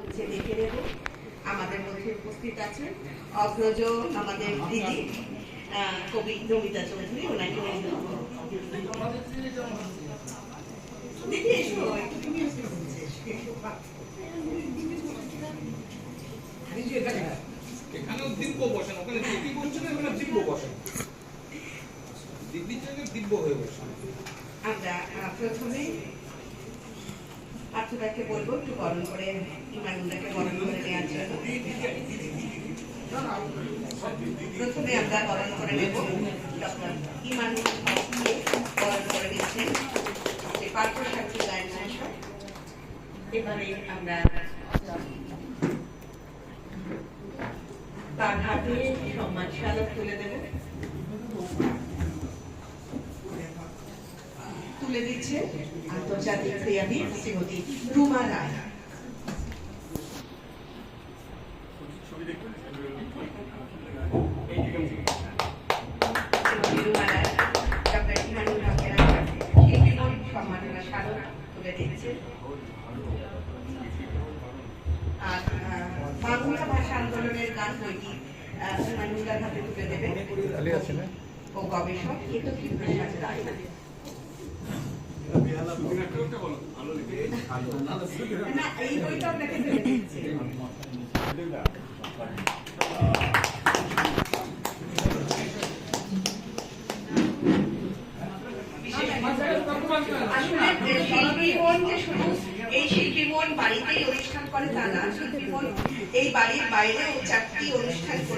হচ্ছে দেখে নেব আমাদের মধ্যে উপস্থিত আছে অগ্রজ আমাদের দিদি কবি নমিতা চৌধুরী ওনাকে দিদি এসো। এখানেও দিব্য বসেন ওখানে দিদি বসছেন এখানে দিব্য বসেন। দিদির জায়গায় দিব্য হয়ে বসেন। আমরা প্রথমে পার্থদাকে বলব, একটু বরণ করে ইমানুল্লাহকে বরণ করে নেওয়ার জন্য। প্রথমে আমরা বরণ করে নেব। ইমানুল্লাহকে বরণ করে নিচ্ছেন। যে এবারে আমরা তার হাতে সম্মান স্মারক তুলে দেব। তুলে দিচ্ছে আন্তর্জাতিক ক্রীড়াবিদ শ্রীমতী রুমা রায়। বাংলা ভাষা আন্দোলনের গান বইটি হাতে তুলে দেবে ও গবেষক প্রসাদ রায় না এই বইটা আপনাকে তুলে দিচ্ছে আসলে শিল্পী মন যে শুধু এই বাড়িতেই অনুষ্ঠান করে তা না এই বাড়ির বাইরেও চারটি অনুষ্ঠান করে